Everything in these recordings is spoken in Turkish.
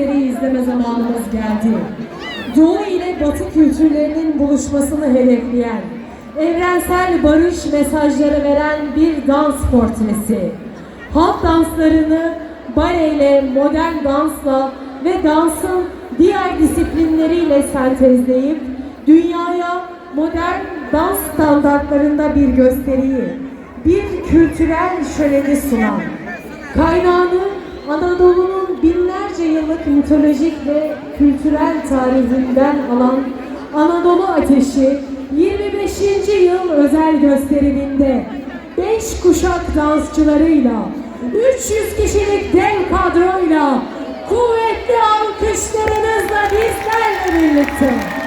gösteriyi izleme zamanımız geldi. Doğu ile Batı kültürlerinin buluşmasını hedefleyen, evrensel barış mesajları veren bir dans portresi. Halk danslarını baleyle, modern dansla ve dansın diğer disiplinleriyle sentezleyip dünyaya modern dans standartlarında bir gösteriyi, bir kültürel şöleni sunan, kaynağını Anadolu'nun binlerce yıllık mitolojik ve kültürel tarihinden alan Anadolu Ateşi 25. yıl özel gösteriminde 5 kuşak dansçılarıyla 300 kişilik dev kadroyla kuvvetli alkışlarınızla bizlerle birlikte.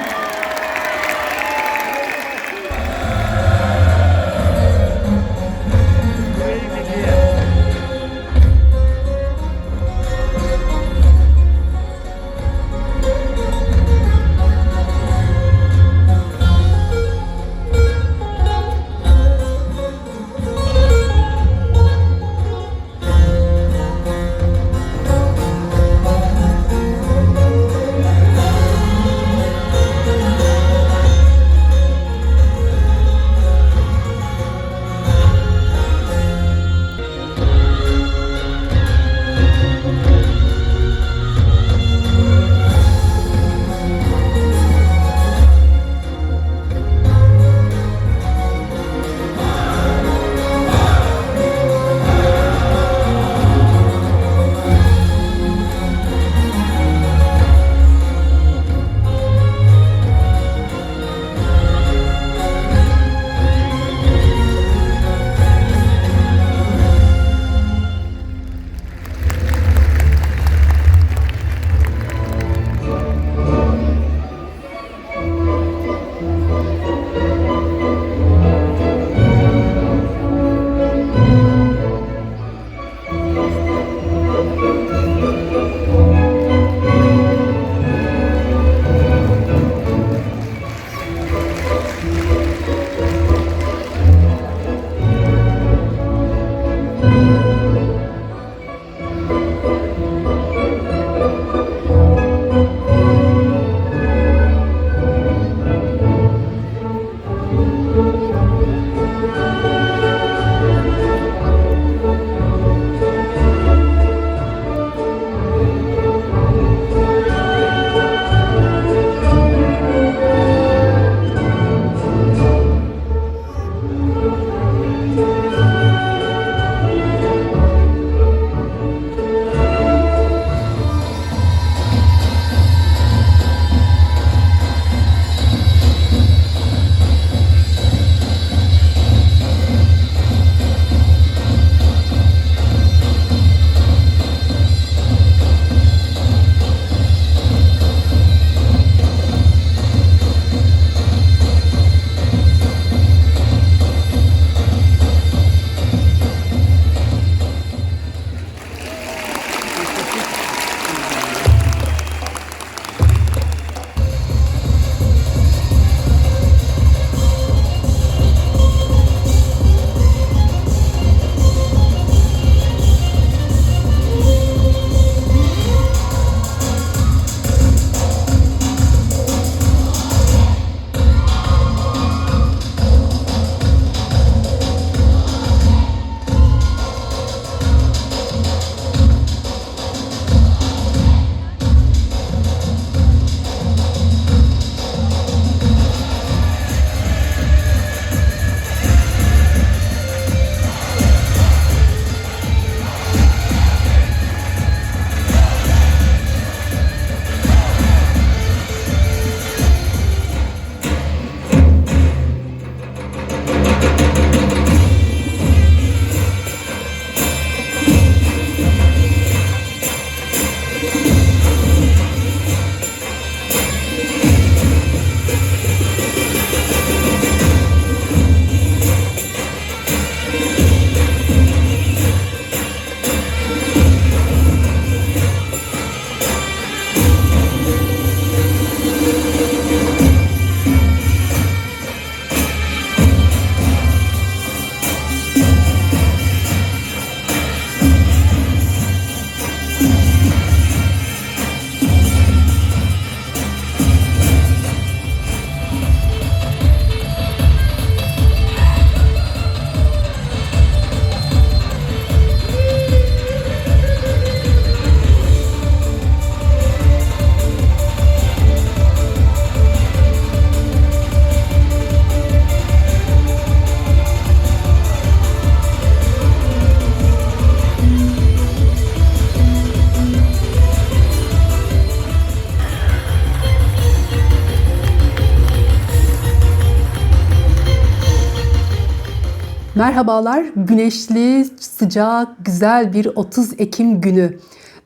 Merhabalar, güneşli, sıcak, güzel bir 30 Ekim günü.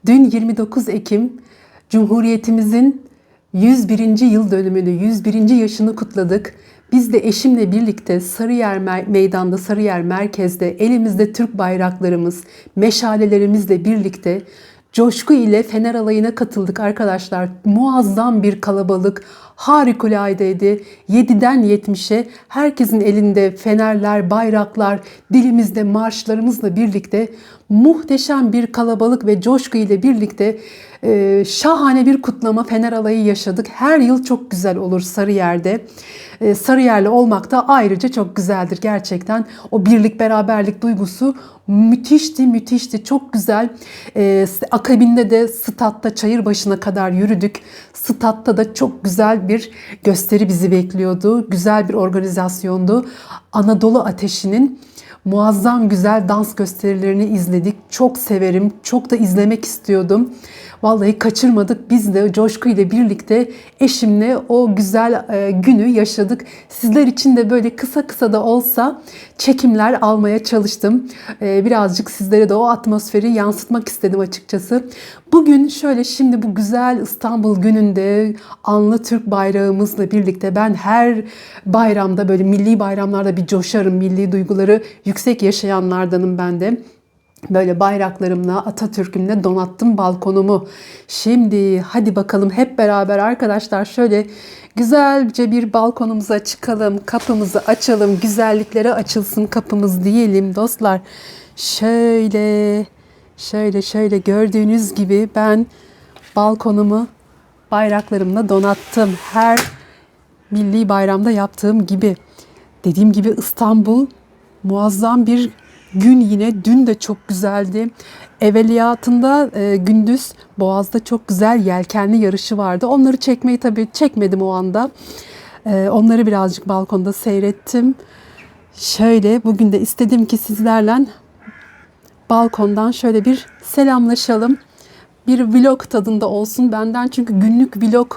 Dün 29 Ekim Cumhuriyetimizin 101. yıl dönümünü, 101. yaşını kutladık. Biz de eşimle birlikte Sarıyer Meydan'da, Sarıyer Merkez'de elimizde Türk bayraklarımız, meşalelerimizle birlikte coşku ile Fener Alayı'na katıldık arkadaşlar. Muazzam bir kalabalık, harikuladeydi. 7'den 70'e herkesin elinde fenerler, bayraklar, dilimizde marşlarımızla birlikte muhteşem bir kalabalık ve coşku ile birlikte e, şahane bir kutlama Fener Alayı yaşadık. Her yıl çok güzel olur Sarıyer'de. E, Sarıyer'li olmak da ayrıca çok güzeldir gerçekten. O birlik beraberlik duygusu müthişti müthişti çok güzel. E, akabinde de statta çayır başına kadar yürüdük. Statta da çok güzel bir gösteri bizi bekliyordu. Güzel bir organizasyondu. Anadolu Ateşi'nin muazzam güzel dans gösterilerini izledik. Çok severim, çok da izlemek istiyordum. Vallahi kaçırmadık. Biz de Coşku ile birlikte eşimle o güzel e, günü yaşadık. Sizler için de böyle kısa kısa da olsa çekimler almaya çalıştım. E, birazcık sizlere de o atmosferi yansıtmak istedim açıkçası. Bugün şöyle şimdi bu güzel İstanbul gününde anlı Türk bayrağımızla birlikte ben her bayramda böyle milli bayramlarda bir coşarım. Milli duyguları yüksek yaşayanlardanım ben de. Böyle bayraklarımla, Atatürk'ümle donattım balkonumu. Şimdi hadi bakalım hep beraber arkadaşlar şöyle güzelce bir balkonumuza çıkalım, kapımızı açalım, güzelliklere açılsın kapımız diyelim dostlar. Şöyle, şöyle, şöyle gördüğünüz gibi ben balkonumu bayraklarımla donattım. Her milli bayramda yaptığım gibi. Dediğim gibi İstanbul muazzam bir gün yine. Dün de çok güzeldi. Evveliyatında e, gündüz Boğaz'da çok güzel yelkenli yarışı vardı. Onları çekmeyi tabii çekmedim o anda. E, onları birazcık balkonda seyrettim. Şöyle bugün de istedim ki sizlerle balkondan şöyle bir selamlaşalım. Bir vlog tadında olsun benden çünkü günlük vlog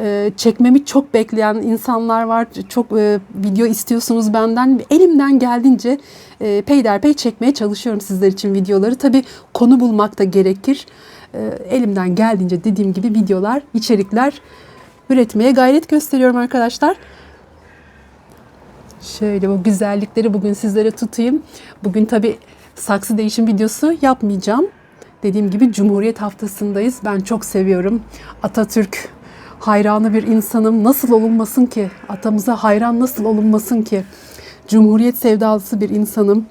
e, çekmemi çok bekleyen insanlar var. Çok e, video istiyorsunuz benden. Elimden geldiğince e, peyderpey çekmeye çalışıyorum sizler için videoları. Tabii konu bulmak da gerekir. Elimden geldiğince dediğim gibi videolar, içerikler üretmeye gayret gösteriyorum arkadaşlar. Şöyle bu güzellikleri bugün sizlere tutayım. Bugün tabii saksı değişim videosu yapmayacağım. Dediğim gibi Cumhuriyet Haftası'ndayız. Ben çok seviyorum. Atatürk hayranı bir insanım. Nasıl olunmasın ki? Atamıza hayran nasıl olunmasın ki? Cumhuriyet sevdalısı bir insanım.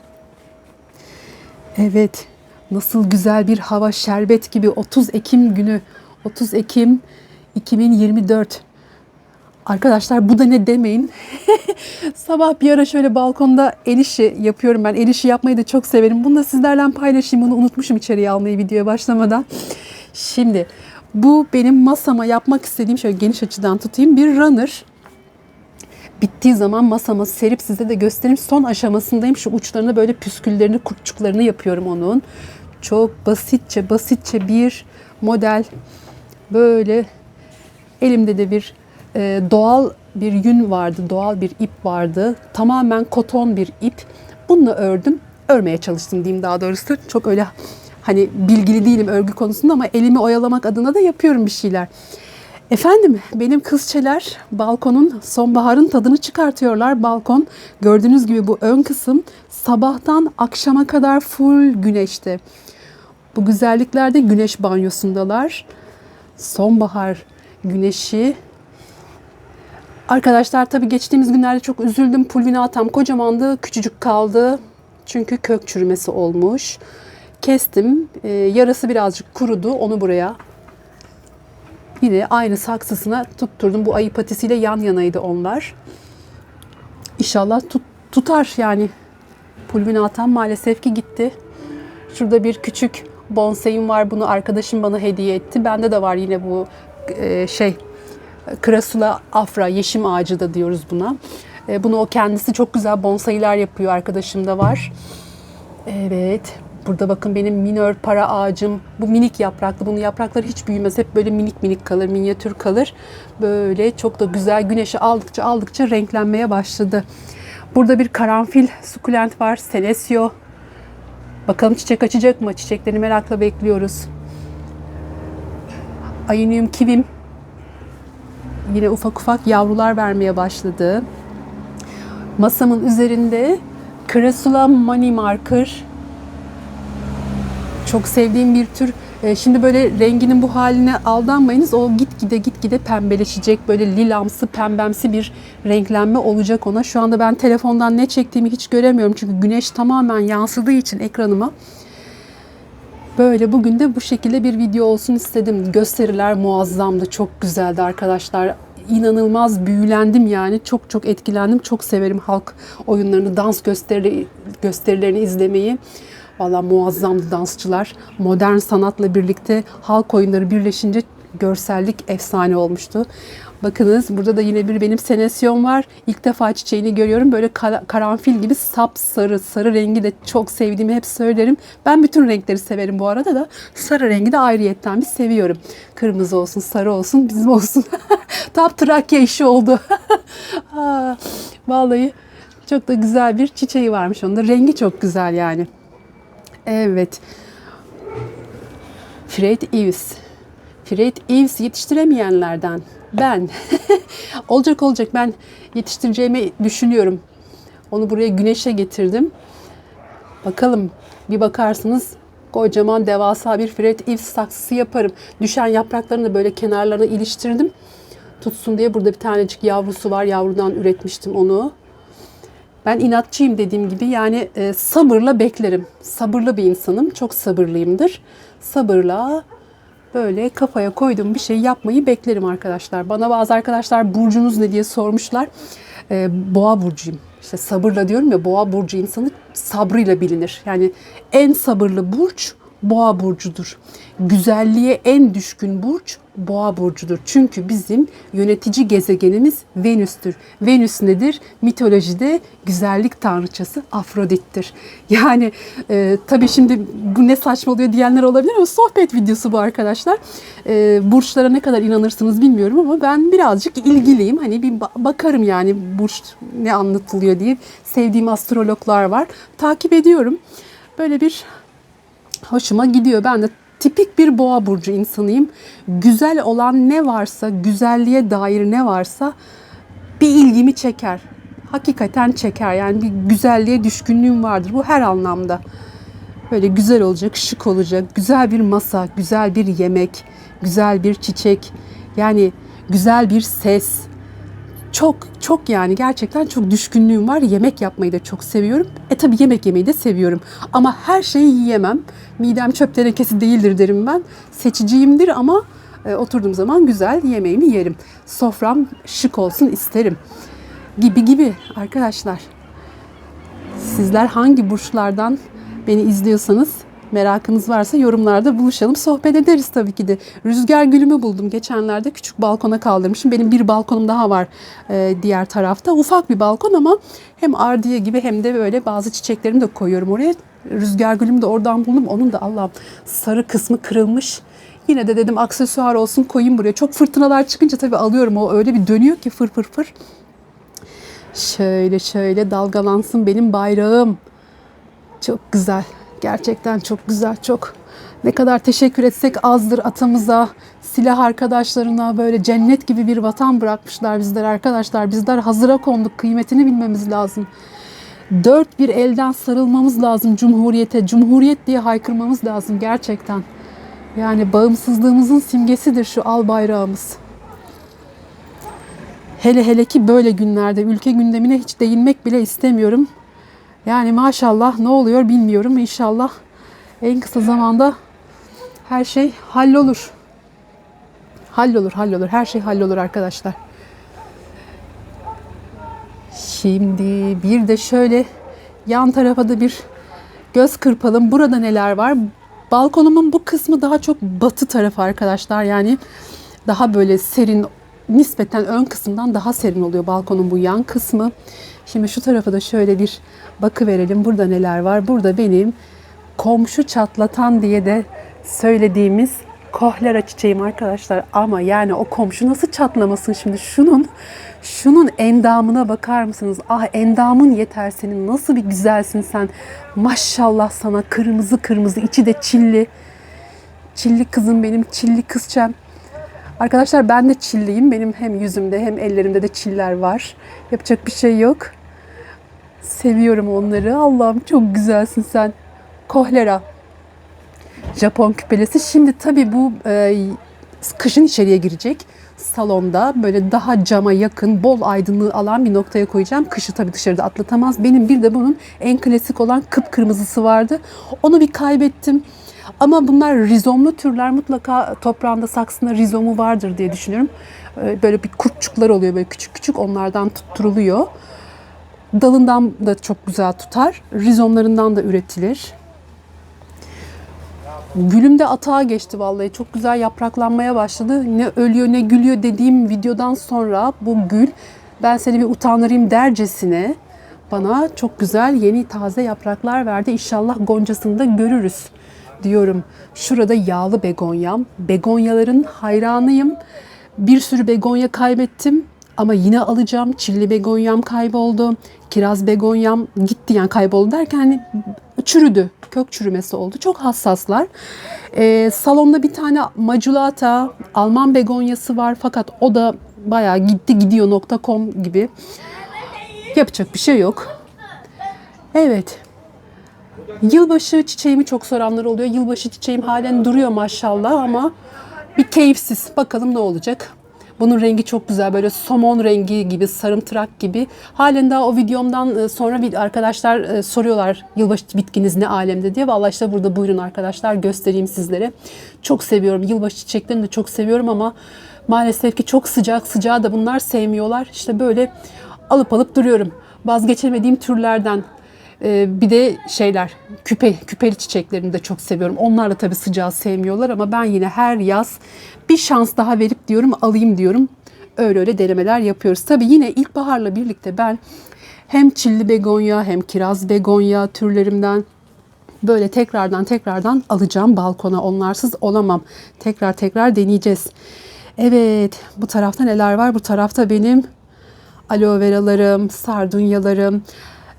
Evet, nasıl güzel bir hava, şerbet gibi 30 Ekim günü. 30 Ekim 2024. Arkadaşlar bu da ne demeyin. Sabah bir ara şöyle balkonda el işi yapıyorum ben. El işi yapmayı da çok severim. Bunu da sizlerle paylaşayım. Bunu unutmuşum içeriye almayı videoya başlamadan. Şimdi bu benim masama yapmak istediğim şöyle geniş açıdan tutayım. Bir runner. Bittiği zaman masama serip size de göstereyim. Son aşamasındayım. Şu uçlarını böyle püsküllerini, kurtçuklarını yapıyorum onun. Çok basitçe basitçe bir model. Böyle elimde de bir e, doğal bir yün vardı, doğal bir ip vardı. Tamamen koton bir ip. Bununla ördüm. Örmeye çalıştım diyeyim daha doğrusu. Çok öyle hani bilgili değilim örgü konusunda ama elimi oyalamak adına da yapıyorum bir şeyler. Efendim benim kızçeler balkonun sonbaharın tadını çıkartıyorlar. Balkon gördüğünüz gibi bu ön kısım sabahtan akşama kadar full güneşte. Bu güzelliklerde güneş banyosundalar. Sonbahar güneşi Arkadaşlar tabii geçtiğimiz günlerde çok üzüldüm. Pulvinatam kocamandı, küçücük kaldı. Çünkü kök çürümesi olmuş. Kestim. Ee, yarası birazcık kurudu. Onu buraya yine aynı saksısına tutturdum. Bu ayı patisiyle yan yanaydı onlar. İnşallah tut, tutar yani. Pulvinatam maalesef ki gitti. Şurada bir küçük bonsai'm var. Bunu arkadaşım bana hediye etti. Bende de var yine bu e, şey Krasula afra, yeşim ağacı da diyoruz buna. E, bunu o kendisi çok güzel bonsailer yapıyor. Arkadaşım da var. Evet. Burada bakın benim minör para ağacım. Bu minik yapraklı. Bunun yaprakları hiç büyümez. Hep böyle minik minik kalır, minyatür kalır. Böyle çok da güzel güneşi aldıkça aldıkça renklenmeye başladı. Burada bir karanfil sukulent var. Senesio. Bakalım çiçek açacak mı? Çiçeklerini merakla bekliyoruz. Ayinium kivim. Yine ufak ufak yavrular vermeye başladı. Masamın üzerinde Crassula Money Marker. Çok sevdiğim bir tür. Ee, Şimdi böyle renginin bu haline aldanmayınız. O gitgide gitgide pembeleşecek. Böyle lilamsı, pembemsi bir renklenme olacak ona. Şu anda ben telefondan ne çektiğimi hiç göremiyorum. Çünkü güneş tamamen yansıdığı için ekranıma. Böyle bugün de bu şekilde bir video olsun istedim. Gösteriler muazzamdı, çok güzeldi arkadaşlar. İnanılmaz büyülendim yani. Çok çok etkilendim. Çok severim halk oyunlarını, dans gösteri, gösterilerini izlemeyi. Valla muazzamdı dansçılar. Modern sanatla birlikte halk oyunları birleşince görsellik efsane olmuştu. Bakınız burada da yine bir benim senesyon var. İlk defa çiçeğini görüyorum. Böyle kara- karanfil gibi sap sarı, sarı rengi de çok sevdiğimi hep söylerim. Ben bütün renkleri severim bu arada da. Sarı rengi de ayrıyetten bir seviyorum. Kırmızı olsun, sarı olsun, bizim olsun. Tam Trakya işi oldu. Vallahi çok da güzel bir çiçeği varmış onun da. Rengi çok güzel yani. Evet. Fred Eves. Fred Eves yetiştiremeyenlerden. Ben. olacak olacak ben yetiştireceğimi düşünüyorum. Onu buraya güneşe getirdim. Bakalım bir bakarsınız kocaman devasa bir Fred Eves saksısı yaparım. Düşen yapraklarını da böyle kenarlarına iliştirdim. Tutsun diye burada bir tanecik yavrusu var. Yavrudan üretmiştim onu. Ben inatçıyım dediğim gibi yani e, sabırla beklerim. Sabırlı bir insanım. Çok sabırlıyımdır. Sabırla böyle kafaya koyduğum bir şey yapmayı beklerim arkadaşlar. Bana bazı arkadaşlar burcunuz ne diye sormuşlar. E, boğa burcuyum. İşte sabırla diyorum ya boğa burcu insanı sabrıyla bilinir. Yani en sabırlı burç boğa burcudur. Güzelliğe en düşkün burç boğa burcudur. Çünkü bizim yönetici gezegenimiz Venüs'tür. Venüs nedir? Mitolojide güzellik tanrıçası Afrodit'tir. Yani e, tabii şimdi bu ne saçmalıyor diyenler olabilir ama sohbet videosu bu arkadaşlar. E, burçlara ne kadar inanırsınız bilmiyorum ama ben birazcık ilgiliyim. Hani bir ba- bakarım yani burç ne anlatılıyor diye. Sevdiğim astrologlar var. Takip ediyorum. Böyle bir hoşuma gidiyor. Ben de tipik bir boğa burcu insanıyım. Güzel olan ne varsa, güzelliğe dair ne varsa bir ilgimi çeker. Hakikaten çeker. Yani bir güzelliğe düşkünlüğüm vardır. Bu her anlamda. Böyle güzel olacak, şık olacak, güzel bir masa, güzel bir yemek, güzel bir çiçek. Yani güzel bir ses, çok çok yani gerçekten çok düşkünlüğüm var. Yemek yapmayı da çok seviyorum. E tabi yemek yemeyi de seviyorum. Ama her şeyi yiyemem. Midem çöp tenekesi değildir derim ben. Seçiciyimdir ama e, oturduğum zaman güzel yemeğimi yerim. Sofram şık olsun isterim. Gibi gibi arkadaşlar. Sizler hangi burçlardan beni izliyorsanız merakınız varsa yorumlarda buluşalım. Sohbet ederiz tabii ki de. Rüzgar gülümü buldum. Geçenlerde küçük balkona kaldırmışım. Benim bir balkonum daha var e, diğer tarafta. Ufak bir balkon ama hem ardiye gibi hem de böyle bazı çiçeklerimi de koyuyorum oraya. Rüzgar gülümü de oradan buldum. Onun da Allah'ım sarı kısmı kırılmış. Yine de dedim aksesuar olsun koyayım buraya. Çok fırtınalar çıkınca tabii alıyorum. O öyle bir dönüyor ki fır fır fır. Şöyle şöyle dalgalansın benim bayrağım. Çok güzel. Gerçekten çok güzel. Çok ne kadar teşekkür etsek azdır atamıza, silah arkadaşlarına böyle cennet gibi bir vatan bırakmışlar bizler arkadaşlar. Bizler hazıra konduk. Kıymetini bilmemiz lazım. Dört bir elden sarılmamız lazım Cumhuriyete. Cumhuriyet diye haykırmamız lazım gerçekten. Yani bağımsızlığımızın simgesidir şu al bayrağımız. Hele hele ki böyle günlerde ülke gündemine hiç değinmek bile istemiyorum. Yani maşallah ne oluyor bilmiyorum. İnşallah en kısa zamanda her şey hallolur. Hallolur, hallolur. Her şey hallolur arkadaşlar. Şimdi bir de şöyle yan tarafa da bir göz kırpalım. Burada neler var? Balkonumun bu kısmı daha çok batı tarafı arkadaşlar. Yani daha böyle serin, nispeten ön kısımdan daha serin oluyor balkonun bu yan kısmı. Şimdi şu tarafa da şöyle bir bakı verelim. Burada neler var? Burada benim komşu çatlatan diye de söylediğimiz Kohlera çiçeğim arkadaşlar ama yani o komşu nasıl çatlamasın şimdi şunun şunun endamına bakar mısınız? Ah endamın yeter senin nasıl bir güzelsin sen. Maşallah sana kırmızı kırmızı içi de çilli. Çilli kızım benim çilli kızçam. Arkadaşlar ben de çilliyim. Benim hem yüzümde hem ellerimde de çiller var. Yapacak bir şey yok. Seviyorum onları. Allah'ım çok güzelsin sen. Kohlera. Japon küpelesi. Şimdi tabii bu e, kışın içeriye girecek. Salonda böyle daha cama yakın, bol aydınlığı alan bir noktaya koyacağım. Kışı tabii dışarıda atlatamaz. Benim bir de bunun en klasik olan kıpkırmızısı vardı. Onu bir kaybettim. Ama bunlar rizomlu türler mutlaka toprağında saksında rizomu vardır diye düşünüyorum. E, Böyle bir kurtçuklar oluyor böyle küçük küçük onlardan tutturuluyor. Dalından da çok güzel tutar. Rizomlarından da üretilir. Gülüm de atağa geçti vallahi. Çok güzel yapraklanmaya başladı. Ne ölüyor ne gülüyor dediğim videodan sonra bu gül ben seni bir utandırayım dercesine bana çok güzel yeni taze yapraklar verdi. İnşallah goncasını da görürüz diyorum. Şurada yağlı begonyam. Begonyaların hayranıyım. Bir sürü begonya kaybettim ama yine alacağım. Çilli begonyam kayboldu. Kiraz begonyam gitti yani kayboldu derken hani çürüdü. Kök çürümesi oldu. Çok hassaslar. Ee, salonda bir tane maculata, Alman begonyası var fakat o da bayağı gitti gidiyor nokta.com gibi. Yapacak bir şey yok. Evet. Yılbaşı çiçeğimi çok soranlar oluyor. Yılbaşı çiçeğim halen duruyor maşallah ama bir keyifsiz. Bakalım ne olacak. Bunun rengi çok güzel. Böyle somon rengi gibi, sarımtırak gibi. Halen daha o videomdan e, sonra bir arkadaşlar e, soruyorlar yılbaşı bitkiniz ne alemde diye. Vallahi işte burada buyurun arkadaşlar göstereyim sizlere. Çok seviyorum. Yılbaşı çiçeklerini de çok seviyorum ama maalesef ki çok sıcak. Sıcağı da bunlar sevmiyorlar. İşte böyle alıp alıp duruyorum. Vazgeçemediğim türlerden. Ee, bir de şeyler küpe küpeli çiçeklerini de çok seviyorum. Onlar da tabii sıcağı sevmiyorlar ama ben yine her yaz bir şans daha verip diyorum alayım diyorum. Öyle öyle denemeler yapıyoruz. Tabii yine ilkbaharla birlikte ben hem çilli begonya hem kiraz begonya türlerimden böyle tekrardan tekrardan alacağım balkona. Onlarsız olamam. Tekrar tekrar deneyeceğiz. Evet, bu tarafta neler var? Bu tarafta benim aloe veralarım, sardunyalarım.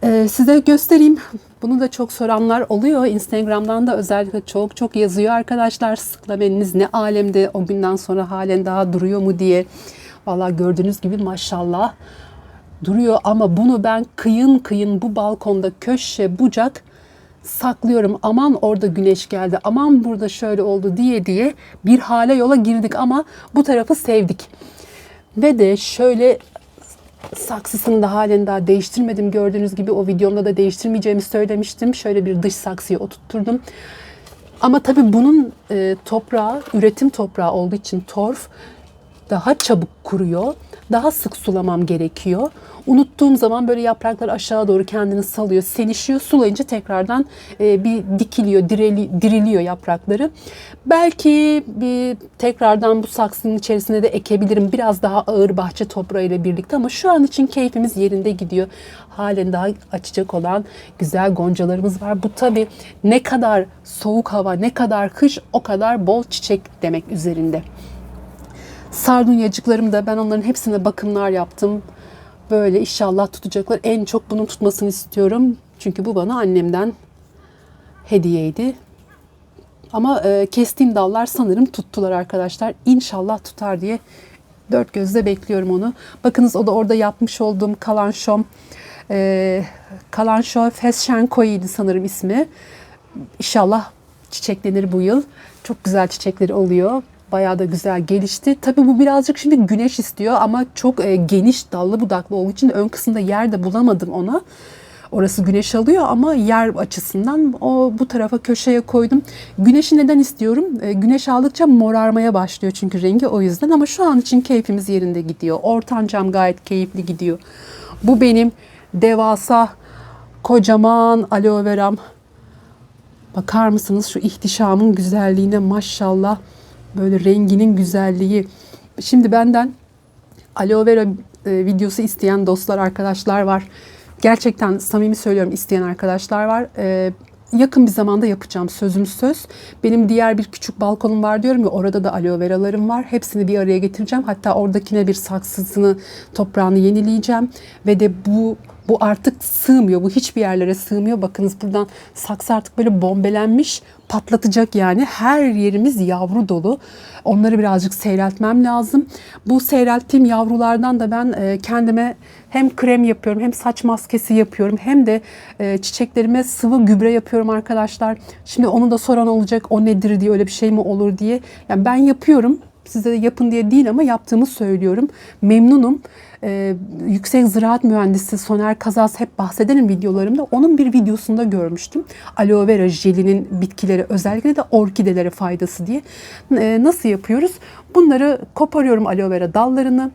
Ee, size göstereyim. Bunu da çok soranlar oluyor. Instagram'dan da özellikle çok çok yazıyor arkadaşlar. Sıklameniniz ne alemde o günden sonra halen daha duruyor mu diye. Valla gördüğünüz gibi maşallah duruyor ama bunu ben kıyın kıyın bu balkonda köşe bucak saklıyorum. Aman orada güneş geldi, aman burada şöyle oldu diye diye bir hale yola girdik ama bu tarafı sevdik. Ve de şöyle saksısını da halen daha değiştirmedim. Gördüğünüz gibi o videomda da değiştirmeyeceğimi söylemiştim. Şöyle bir dış saksıya oturtturdum. Ama tabii bunun e, toprağı, üretim toprağı olduğu için torf daha çabuk kuruyor. Daha sık sulamam gerekiyor. Unuttuğum zaman böyle yapraklar aşağı doğru kendini salıyor, senişiyor. Sulayınca tekrardan e, bir dikiliyor, direli, diriliyor yaprakları. Belki bir tekrardan bu saksının içerisine de ekebilirim. Biraz daha ağır bahçe toprağı ile birlikte ama şu an için keyfimiz yerinde gidiyor. Halen daha açacak olan güzel goncalarımız var. Bu tabii ne kadar soğuk hava, ne kadar kış o kadar bol çiçek demek üzerinde. Sardunyacıklarım da ben onların hepsine bakımlar yaptım. Böyle inşallah tutacaklar. En çok bunun tutmasını istiyorum. Çünkü bu bana annemden hediyeydi. Ama e, kestiğim dallar sanırım tuttular arkadaşlar. İnşallah tutar diye dört gözle bekliyorum onu. Bakınız o da orada yapmış olduğum kalanşom. E, kalanşo Fesşenkoi'ydi sanırım ismi. İnşallah çiçeklenir bu yıl. Çok güzel çiçekleri oluyor. Bayağı da güzel gelişti. Tabii bu birazcık şimdi güneş istiyor ama çok e, geniş dallı budaklı olduğu için ön kısımda yer de bulamadım ona. Orası güneş alıyor ama yer açısından o bu tarafa köşeye koydum. Güneşi neden istiyorum? E, güneş aldıkça morarmaya başlıyor çünkü rengi o yüzden ama şu an için keyfimiz yerinde gidiyor. Ortancam gayet keyifli gidiyor. Bu benim devasa kocaman aloe veram. Bakar mısınız şu ihtişamın güzelliğine maşallah. Böyle renginin güzelliği. Şimdi benden aloe vera e, videosu isteyen dostlar, arkadaşlar var. Gerçekten samimi söylüyorum isteyen arkadaşlar var. E, yakın bir zamanda yapacağım sözüm söz. Benim diğer bir küçük balkonum var diyorum ya orada da aloe veralarım var. Hepsini bir araya getireceğim. Hatta oradakine bir saksısını toprağını yenileyeceğim ve de bu bu artık sığmıyor. Bu hiçbir yerlere sığmıyor. Bakınız buradan saksı artık böyle bombelenmiş. Patlatacak yani. Her yerimiz yavru dolu. Onları birazcık seyreltmem lazım. Bu seyrelttiğim yavrulardan da ben e, kendime hem krem yapıyorum hem saç maskesi yapıyorum hem de e, çiçeklerime sıvı gübre yapıyorum arkadaşlar. Şimdi onu da soran olacak o nedir diye öyle bir şey mi olur diye. Yani ben yapıyorum size yapın diye değil ama yaptığımı söylüyorum. Memnunum. Ee, yüksek ziraat mühendisi Soner Kazaz hep bahsederim videolarımda. Onun bir videosunda görmüştüm. Aloe vera jelinin bitkilere özellikle de orkidelere faydası diye. Ee, nasıl yapıyoruz? Bunları koparıyorum aloe vera dallarını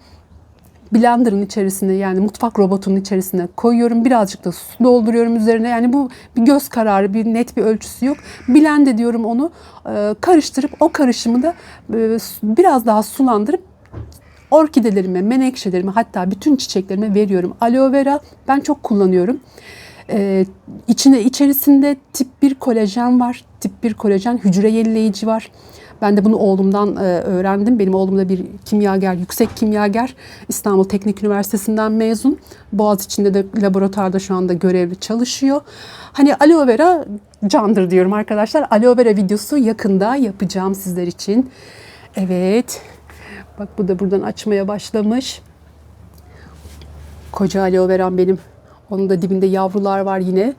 blenderın içerisine yani mutfak robotunun içerisine koyuyorum. Birazcık da su dolduruyorum üzerine. Yani bu bir göz kararı, bir net bir ölçüsü yok. Blend ediyorum onu. e, Karıştırıp o karışımı da e, biraz daha sulandırıp orkidelerime, menekşelerime hatta bütün çiçeklerime veriyorum. Aloe vera ben çok kullanıyorum. Ee, içine içerisinde tip 1 kolajen var. Tip 1 kolajen hücre yenileyici var. Ben de bunu oğlumdan e, öğrendim. Benim oğlum da bir kimyager, yüksek kimyager. İstanbul Teknik Üniversitesi'nden mezun. Boğaziçi'nde de laboratuvarda şu anda görevli çalışıyor. Hani aloe vera candır diyorum arkadaşlar. Aloe vera videosu yakında yapacağım sizler için. Evet. Bak bu da buradan açmaya başlamış. Koca aloe veram benim. Onun da dibinde yavrular var yine.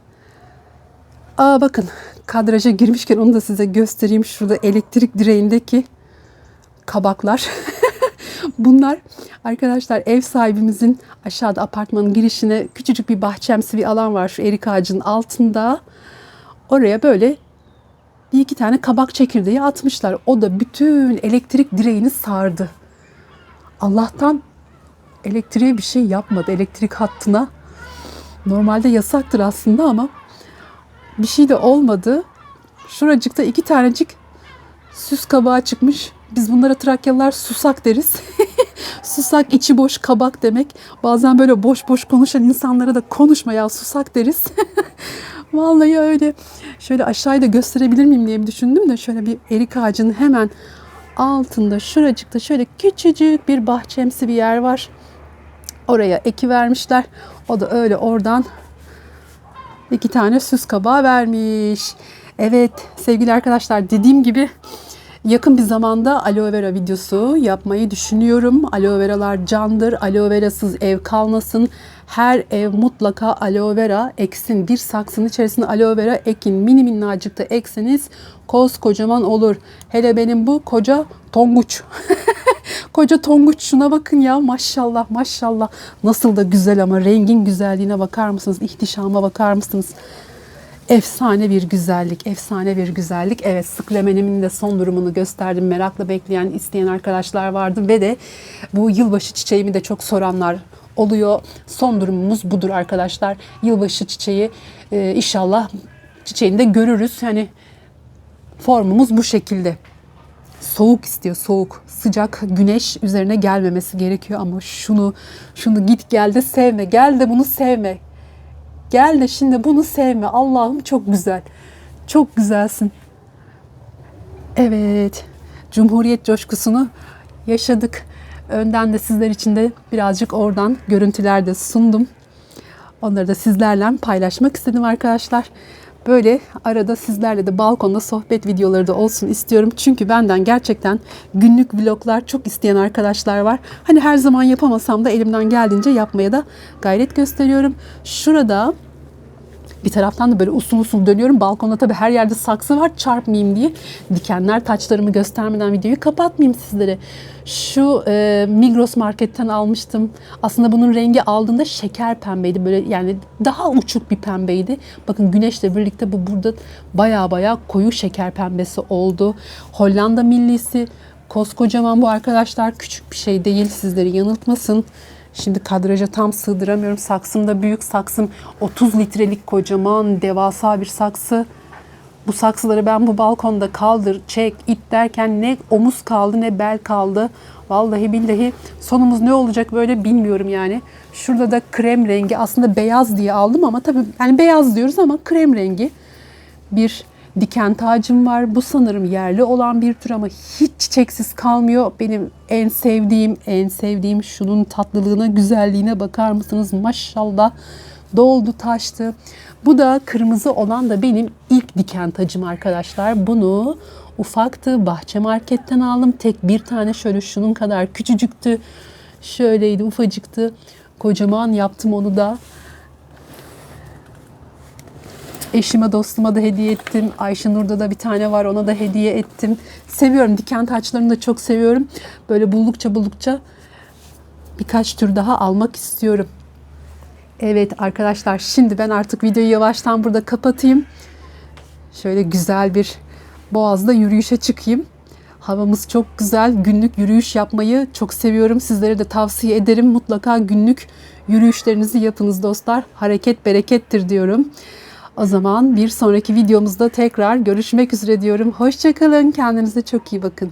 Aa bakın kadraja girmişken onu da size göstereyim. Şurada elektrik direğindeki kabaklar. Bunlar arkadaşlar ev sahibimizin aşağıda apartmanın girişine küçücük bir bahçemsi bir alan var şu erik ağacının altında. Oraya böyle bir iki tane kabak çekirdeği atmışlar. O da bütün elektrik direğini sardı. Allah'tan elektriğe bir şey yapmadı. Elektrik hattına. Normalde yasaktır aslında ama bir şey de olmadı. Şuracıkta iki tanecik süs kabağı çıkmış. Biz bunlara Trakyalılar susak deriz. susak içi boş kabak demek. Bazen böyle boş boş konuşan insanlara da konuşma ya susak deriz. Vallahi öyle. Şöyle aşağıya da gösterebilir miyim diye bir düşündüm de şöyle bir erik ağacının hemen altında şuracıkta şöyle küçücük bir bahçemsi bir yer var. Oraya eki vermişler. O da öyle oradan iki tane süs kabağı vermiş. Evet sevgili arkadaşlar dediğim gibi yakın bir zamanda aloe vera videosu yapmayı düşünüyorum. Aloe veralar candır. Aloe verasız ev kalmasın. Her ev mutlaka aloe vera eksin. Bir saksının içerisine aloe vera ekin. Mini minnacık da ekseniz koskocaman olur. Hele benim bu koca tonguç. koca tonguç şuna bakın ya maşallah maşallah. Nasıl da güzel ama rengin güzelliğine bakar mısınız? İhtişama bakar mısınız? Efsane bir güzellik, efsane bir güzellik. Evet, sık lemenimin de son durumunu gösterdim. Merakla bekleyen, isteyen arkadaşlar vardı ve de bu yılbaşı çiçeğimi de çok soranlar oluyor. Son durumumuz budur arkadaşlar. Yılbaşı çiçeği e, inşallah çiçeğini de görürüz. Yani formumuz bu şekilde. Soğuk istiyor, soğuk. Sıcak, güneş üzerine gelmemesi gerekiyor ama şunu, şunu git gel de sevme. Gel de bunu sevme. Gel de şimdi bunu sevme. Allah'ım çok güzel. Çok güzelsin. Evet. Cumhuriyet coşkusunu yaşadık. Önden de sizler için de birazcık oradan görüntüler de sundum. Onları da sizlerle paylaşmak istedim arkadaşlar. Böyle arada sizlerle de balkonda sohbet videoları da olsun istiyorum. Çünkü benden gerçekten günlük vloglar çok isteyen arkadaşlar var. Hani her zaman yapamasam da elimden geldiğince yapmaya da gayret gösteriyorum. Şurada bir taraftan da böyle usul usul dönüyorum. Balkonda tabii her yerde saksı var çarpmayayım diye. Dikenler taçlarımı göstermeden videoyu kapatmayayım sizlere. Şu e, Migros marketten almıştım. Aslında bunun rengi aldığında şeker pembeydi. Böyle yani daha uçuk bir pembeydi. Bakın güneşle birlikte bu burada baya baya koyu şeker pembesi oldu. Hollanda millisi koskocaman bu arkadaşlar. Küçük bir şey değil sizleri yanıltmasın. Şimdi kadraja tam sığdıramıyorum. Saksım da büyük. Saksım 30 litrelik kocaman devasa bir saksı. Bu saksıları ben bu balkonda kaldır, çek, it derken ne omuz kaldı ne bel kaldı. Vallahi billahi sonumuz ne olacak böyle bilmiyorum yani. Şurada da krem rengi aslında beyaz diye aldım ama tabii yani beyaz diyoruz ama krem rengi. bir diken tacım var. Bu sanırım yerli olan bir tür ama hiç çiçeksiz kalmıyor. Benim en sevdiğim, en sevdiğim şunun tatlılığına, güzelliğine bakar mısınız? Maşallah doldu taştı. Bu da kırmızı olan da benim ilk diken tacım arkadaşlar. Bunu ufaktı. Bahçe marketten aldım. Tek bir tane şöyle şunun kadar küçücüktü. Şöyleydi ufacıktı. Kocaman yaptım onu da. Eşime dostuma da hediye ettim. Ayşenur'da da bir tane var ona da hediye ettim. Seviyorum diken taçlarını da çok seviyorum. Böyle buldukça buldukça birkaç tür daha almak istiyorum. Evet arkadaşlar şimdi ben artık videoyu yavaştan burada kapatayım. Şöyle güzel bir boğazda yürüyüşe çıkayım. Havamız çok güzel. Günlük yürüyüş yapmayı çok seviyorum. Sizlere de tavsiye ederim. Mutlaka günlük yürüyüşlerinizi yapınız dostlar. Hareket berekettir diyorum. O zaman bir sonraki videomuzda tekrar görüşmek üzere diyorum. Hoşçakalın. Kendinize çok iyi bakın.